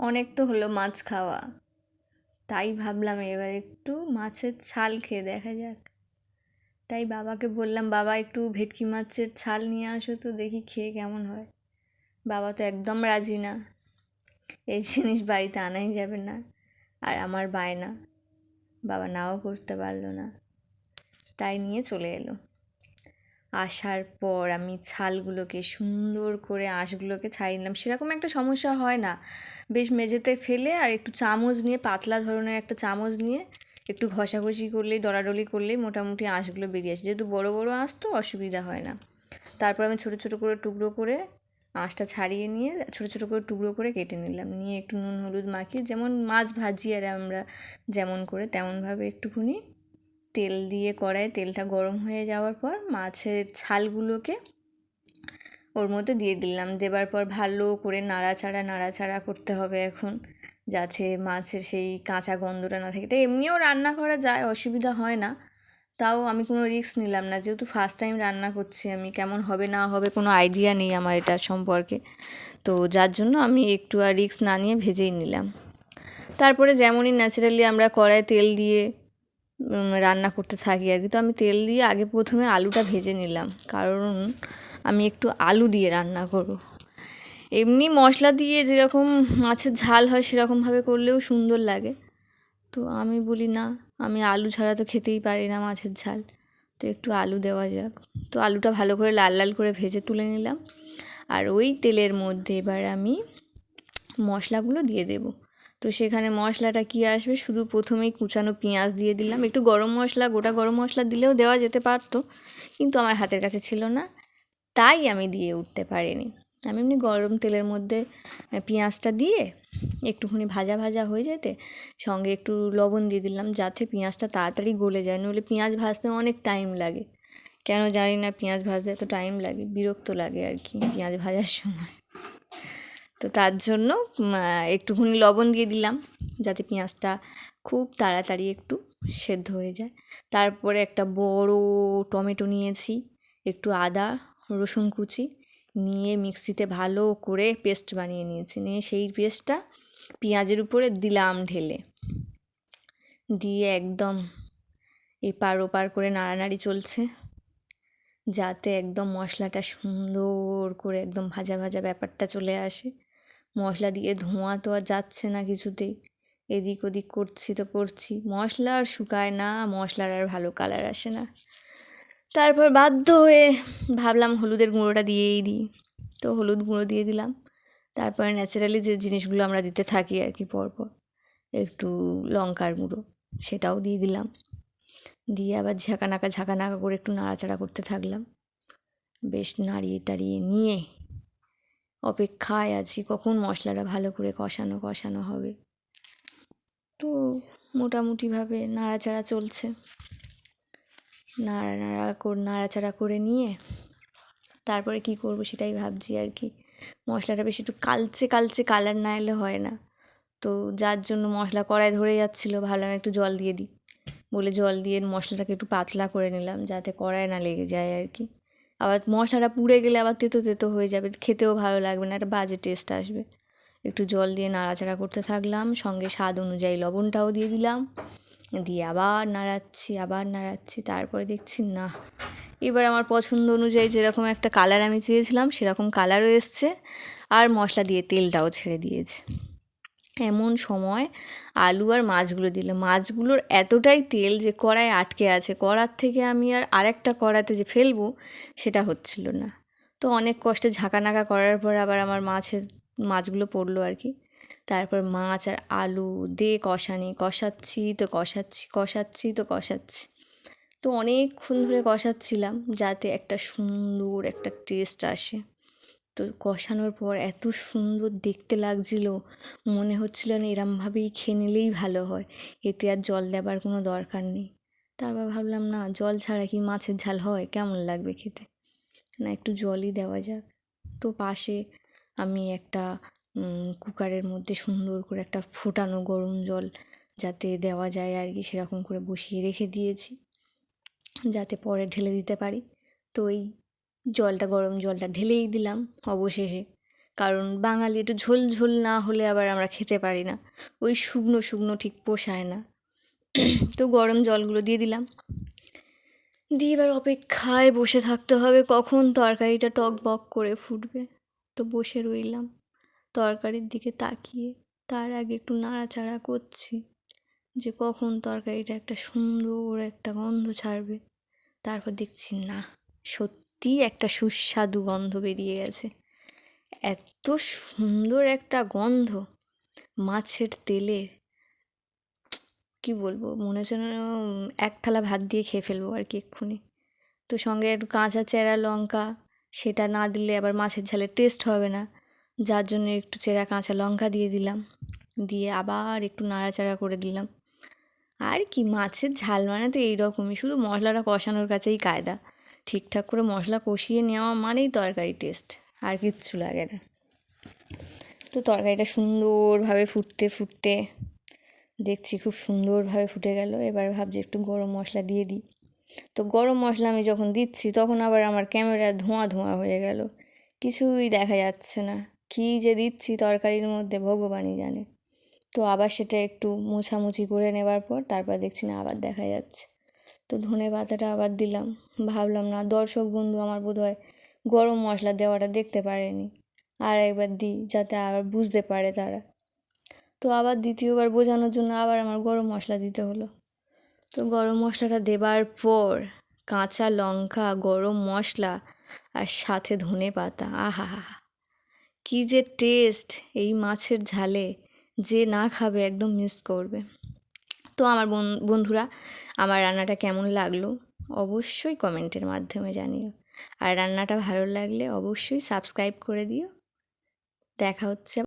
অনেক তো হলো মাছ খাওয়া। তাই ভাবলাম এবার একটু মাছের ছাল খেয়ে দেখা যাক। তাই বাবাকে বললাম, বাবা, একটু ভেটকি মাছের ছাল নিয়ে আসো তো দেখি খেয়ে কেমন হয়। বাবা তো একদম রাজি না। এই জিনিস বাড়িতে আনাই যাবে না আর আমার বায়না। বাবা নাও করতে পারল না। তাই নিয়ে চলে এলো। আসার পর আমি ছালগুলোকে সুন্দর করে আঁশগুলোকে ছাড়িয়ে নিলাম। সেরকম একটা সমস্যা হয় না। বেশ মেঝেতে ফেলে আর একটু চামচ নিয়ে, পাতলা ধরনের একটা চামচ নিয়ে একটু ঘষাঘষি করলেই, ডলাডলি করলেই মোটামুটি আঁশগুলো বেরিয়ে আসে। যেহেতু বড়ো বড়ো আঁশ তো অসুবিধা হয় না। তারপর আমি ছোটো ছোটো করে টুকরো করে আঁশটা ছাড়িয়ে নিয়ে ছোটো ছোটো করে টুকরো করে কেটে নিলাম। নিয়ে একটু নুন, হলুদ মাখিয়ে, যেমন মাছ ভাজি আর আমরা যেমন করে তেমনভাবে একটুখানি তেল দিয়ে কড়াই তেলটা গরম হয়ে যাওয়ার পর মাছের ছালগুলোকে ওর মধ্যে দিয়ে দিলাম। দেবার পর ভালো করে নাড়াচাড়া নাড়াচাড়া করতে হবে এখন যাতে মাছের সেই কাঁচা গন্ধটা না থাকে। এটা এমনিও রান্না করা যায়, অসুবিধা হয় না। তাও আমি কোনো রিস্ক নিলাম না। যেহেতু ফার্স্ট টাইম রান্না করছি আমি, কেমন হবে, না হবে কোনো আইডিয়া নেই আমার এটা সম্পর্কে। তো যার জন্য আমি একটু আর রিস্ক না নিয়ে ভেজেই নিলাম। তারপরে যেমনই ন্যাচারালি আমরা কড়ায় তেল দিয়ে রান্না করতে থাকি আর কি। তো আমি তেল দিয়ে আগে প্রথমে আলুটা ভেজে নিলাম। কারণ আমি একটু আলু দিয়ে রান্না করব। এমনি মশলা দিয়ে যেরকম মাছের ঝাল হয় সেরকমভাবে করলেও সুন্দর লাগে। তো আমি বলি, না, আমি আলু ছাড়া তো খেতেই পারি না মাছের ঝাল। তো একটু আলু দেওয়া যাক। তো আলুটা ভালো করে লাল লাল করে ভেজে তুলে নিলাম। আর ওই তেলের মধ্যে এবার আমি মশলাগুলো দিয়ে দেবো। তো সেখানে মশলাটা কী আসবে? শুধু প্রথমেই কুচানো পেঁয়াজ দিয়ে দিলাম। একটু গরম মশলা, গোটা গরম মশলা দিলেও দেওয়া যেতে পারতো, কিন্তু আমার হাতের কাছে ছিল না। তাই আমি দিয়ে উঠতে পারিনি। আমি এমনি গরম তেলের মধ্যে পেঁয়াজটা দিয়ে একটুখানি ভাজা ভাজা হয়ে যেতে সঙ্গে একটু লবণ দিয়ে দিলাম, যাতে পেঁয়াজটা তাড়াতাড়ি গলে যায়। নইলে পেঁয়াজ ভাজতে অনেক টাইম লাগে। কেন জানি না, পেঁয়াজ ভাজতে এত টাইম লাগে, বিরক্ত লাগে আর কি, পেঁয়াজ ভাজার সময়। তো তার জন্য একটুখানি লবণ দিয়ে দিলাম যাতে পেঁয়াজটা খুব তাড়াতাড়ি একটু সেদ্ধ হয়ে যায়। তারপরে একটা বড় টমেটো নিয়েছি, একটু আদা, রসুন কুচি নিয়ে মিক্সিতে ভালো করে পেস্ট বানিয়ে নিয়েছি। নিয়ে সেই পেস্টটা পেঁয়াজের উপরে দিলাম ঢেলে। দিয়ে একদম এপার ওপার করে নাড়ানাড়ি চলছে যাতে একদম মশলাটা সুন্দর করে একদম ভাজা ভাজা ব্যাপারটা চলে আসে। মশলা দিয়ে ধোঁয়া তো আর যাচ্ছে না কিছুতেই। এদিক ওদিক করছি তো করছি। মশলা আর শুকায় না, মশলার আর ভালো কালার আসে না। তারপর বাধ্য হয়ে ভাবলাম হলুদের গুঁড়োটা দিয়েই দিই। তো হলুদ গুঁড়ো দিয়ে দিলাম। তারপরে ন্যাচারালি যে জিনিসগুলো আমরা দিতে থাকি আর কি পরপর, একটু লঙ্কার গুঁড়ো সেটাও দিয়ে দিলাম। দিয়ে আবার ঝাঁকানাকা ঝাঁকানাকা করে একটু নাড়াচাড়া করতে থাকলাম। বেশ নাড়িয়ে টাড়িয়ে নিয়ে অপেক্ষায় আছি, কখন মশলাটা ভালো করে কষানো কষানো হবে। তো মোটামুটিভাবে নাড়াচাড়া চলছে। নাড়া নাড়া নাড়াচাড়া করে নিয়ে তারপরে কী করব সেটাই ভাবছি আর কি। মশলাটা বেশি একটু কালচে কালচে কালার না এলে হয় না। তো যার জন্য মশলা কড়াই ধরে যাচ্ছিল, ভাবলাম একটু জল দিয়ে দিই। বলে জল দিয়ে মশলাটাকে একটু পাতলা করে নিলাম, যাতে কড়াই না লেগে যায় আর কি। আবার মশলাটা পুড়ে গেলে আবার তেতো তেতো হয়ে যাবে, খেতেও ভালো লাগবে না, একটা বাজে টেস্ট আসবে। একটু জল দিয়ে নাড়াচাড়া করতে থাকলাম, সঙ্গে স্বাদ অনুযায়ী লবণটাও দিয়ে দিলাম। দিয়ে আবার নাড়াচ্ছি আবার নাড়াচ্ছি, তারপরে দেখছি না। এবার আমার পছন্দ অনুযায়ী যেরকম একটা কালার আমি চেয়েছিলাম, সেরকম কালারও এসছে। আর মশলা দিয়ে তেলটাও ছেড়ে দিয়েছে। এমন সময় আলু আর মাছগুলো দিলে মাছগুলোর এতটাই তেল যে কড়ায় আটকে আছে, কড়ার থেকে আমি আর আরেকটা কড়াতে যে ফেলব সেটা হচ্ছিল না। তো অনেক কষ্টে ঝাঁকানাকা করার পর আবার আমার মাছের, মাছগুলো পড়ল আর কি। তারপর মাছ আর আলু দিয়ে কষানি, কষাচ্ছি তো কষাচ্ছি কষাচ্ছি তো কষাচ্ছি। তো অনেকক্ষণ ধরে কষাচ্ছিলাম যাতে একটা সুন্দর একটা টেস্ট আসে। তো কষানোর পর এত সুন্দর দেখতে লাগছিল। মনে হচ্ছিল না এরমভাবেই খেয়ে নিলেই ভালো হয়। এতে আর জল দেবার কোনো দরকার নেই। তারপর ভাবলাম, না, জল ছাড়া কি মাছের ঝাল হয়? কেমন লাগবে খেতে? না, একটু জলই দেওয়া যাক। তো পাশে আমি একটা কুকারের মধ্যে সুন্দর করে একটা ফোটানো গরম জল যাতে দেওয়া যায় আর কি, সেরকম করে বসিয়ে রেখে দিয়েছি। যাতে পরে ঢেলে দিতে পারি। তো ওই জলটা গরম জলটা ঢেলেই দিলাম অবশেষে। কারণ বাঙালি একটু ঝোল ঝোল না হলে আবার আমরা খেতে পারি না। ওই শুকনো শুকনো ঠিক পোষায় না। তো গরম জলগুলো দিয়ে দিলাম। দিয়ে এবার অপেক্ষায় বসে থাকতে হবে কখন তরকারিটা টক বক করে ফুটবে। তো বসে রইলাম তরকারির দিকে তাকিয়ে। তার আগে একটু নাড়াচাড়া করছি যে কখন তরকারিটা একটা সুন্দর একটা গন্ধ ছাড়বে। তারপর দেখছি না সত্যিই একটা সুস্বাদু গন্ধ বেরিয়ে গেছে। এত সুন্দর একটা গন্ধ মাছের তেলের কি বলব, মনে হচ্ছে এক থালা ভাত দিয়ে খেয়ে ফেলব আর কি এক্ষুনি। তো সঙ্গে একটু কাঁচা চেরা লঙ্কা, সেটা না দিলে আবার মাছের ঝালের টেস্ট হবে না। যার জন্য একটু চেরা কাঁচা লঙ্কা দিয়ে দিলাম। দিয়ে আবার একটু নাড়াচাড়া করে দিলাম। আর কি, মাছের ঝাল মানে তো এইরকমই, শুধু মশলাটা কষানোর কাছেই কায়দা। ঠিকঠাক করে মশলা কষিয়ে নেওয়া মানেই তরকারি টেস্ট আর কিচ্ছু লাগে না। তো তরকারিটা সুন্দরভাবে ফুটতে ফুটতে, দেখছি খুব সুন্দরভাবে ফুটে গেল। এবার ভাবছি একটু গরম মশলা দিয়ে দিই। তো গরম মশলা আমি যখন দিচ্ছি, তখন আবার আমার ক্যামেরা ধোঁয়া ধোঁয়া হয়ে গেল। কিছুই দেখা যাচ্ছে না। কী যে দিচ্ছি তরকারির মধ্যে, ভগবানই জানে। তো আবার সেটা একটু মোছামুছি করে নেবার পর, তারপর দেখছি না, আবার দেখা যাচ্ছে। তো ধনে পাতাটা আবার দিলাম। ভাবলাম, না, দর্শক বন্ধু, আমার বোধ হয় গরম মশলা দেওয়াটা দেখতে পারেনি। আর একবার দিই, যাতে আবার বুঝতে পারে তারা। তো আবার দ্বিতীয়বার বোঝানোর জন্য আবার আমার গরম মশলা দিতে হলো। তো গরম মশলাটা দেবার পর কাঁচা লঙ্কা, গরম মশলা আর সাথে ধনে পাতা। আহা হা। কী যে টেস্ট এই মাছের ঝালে! যে না খাবে, একদম মিস করবে। তো আমার বন্ধুরা, আমার রান্নাটা কেমন লাগল অবশ্যই কমেন্টের মাধ্যমে জানিও। আর রান্নাটা ভালো লাগলে অবশ্যই সাবস্ক্রাইব করে দিও। দেখা হচ্ছে